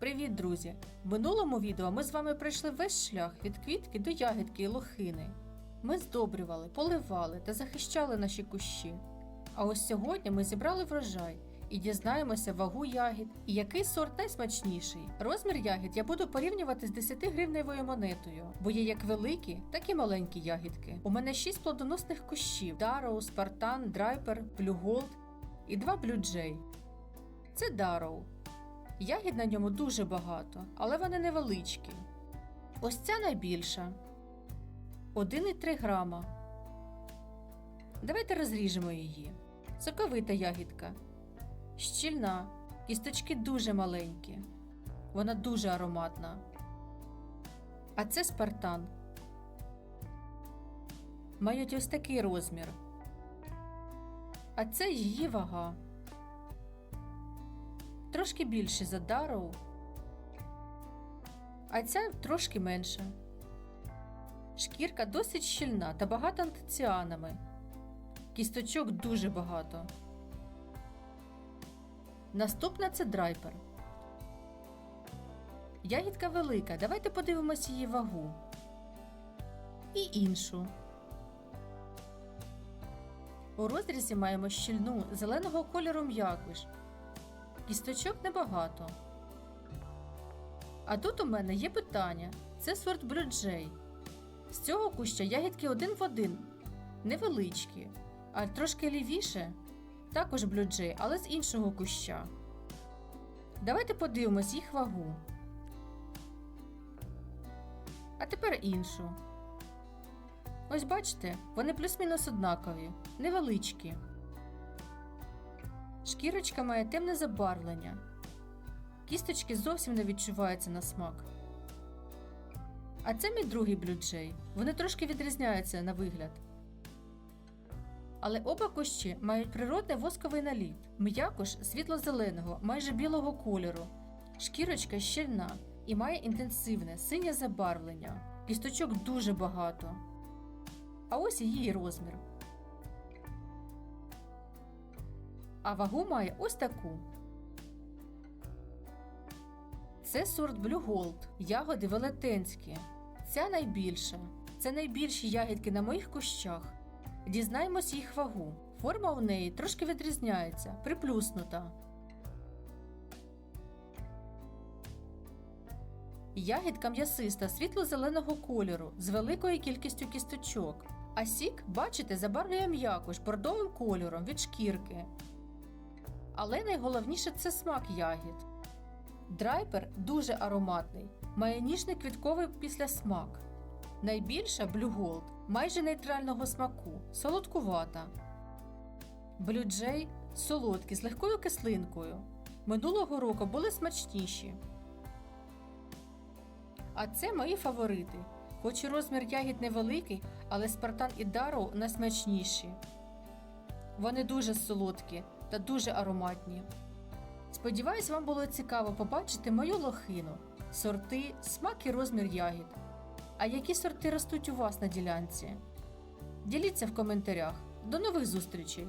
Привіт, друзі! В минулому відео ми з вами пройшли весь шлях від квітки до ягідки і лохини. Ми здобрювали, поливали та захищали наші кущі. А ось сьогодні ми зібрали врожай і дізнаємося вагу ягід і який сорт найсмачніший. Розмір ягід я буду порівнювати з 10 гривневою монетою, бо є як великі, так і маленькі ягідки. У мене 6 плодоносних кущів: Дарроу, Спартан, Драйпер, Блюголд і 2 блюджей. Це Дарроу. Ягід на ньому дуже багато, але вони невеличкі. Ось ця найбільша 1,3 грама. Давайте розріжемо її. Соковита ягідка. Щільна, кісточки дуже маленькі. Вона дуже ароматна. А це спартан. Мають ось такий розмір. А це її вага трошки більше за Дарроу, а ця трошки менша. Шкірка досить щільна та багата антиціанами. Кісточок дуже багато. Наступна це драйпер. Ягідка велика. Давайте подивимось її вагу. І іншу. У розрізі маємо щільну зеленого кольору м'яквиш. Кісточок небагато. А тут у мене є питання: це сорт блюджей. З цього куща ягідки один в один, невеличкі, а трошки лівіше також блюджей, але з іншого куща. Давайте подивимось їх вагу. А тепер іншу. Ось бачите, вони плюс-мінус однакові, невеличкі. Шкірочка має темне забарвлення. Кісточки зовсім не відчуваються на смак. А це мій другий блюджей. Вони трошки відрізняються на вигляд. Але оба кущі мають природний восковий наліт, м'якош світло-зеленого, майже білого кольору. Шкірочка щільна і має інтенсивне синє забарвлення. Кісточок дуже багато. А ось її розмір. А вагу має ось таку. Це сорт Blue Gold, ягоди велетенські. Ця найбільша. Це найбільші ягідки на моїх кущах. Дізнаємось їх вагу. Форма у неї трошки відрізняється, приплюснута. Ягідка м'ясиста світло-зеленого кольору з великою кількістю кісточок. А сік, бачите, забарвлює м'якош бордовим кольором від шкірки. Але найголовніше це смак ягід. Драйпер дуже ароматний, має ніжний квітковий післясмак. Найбільша Blue майже нейтрального смаку, солодкувата. Блюджей солодкі з легкою кислинкою. Минулого року були смачніші. А це мої фаворити. Хоч і розмір ягід невеликий, але Спартан і Дарроу найсмачніші. Вони дуже солодкі та дуже ароматні. Сподіваюсь, вам було цікаво побачити мою лохину, сорти, смак і розмір ягід. А які сорти ростуть у вас на ділянці? Діліться в коментарях. До нових зустрічей!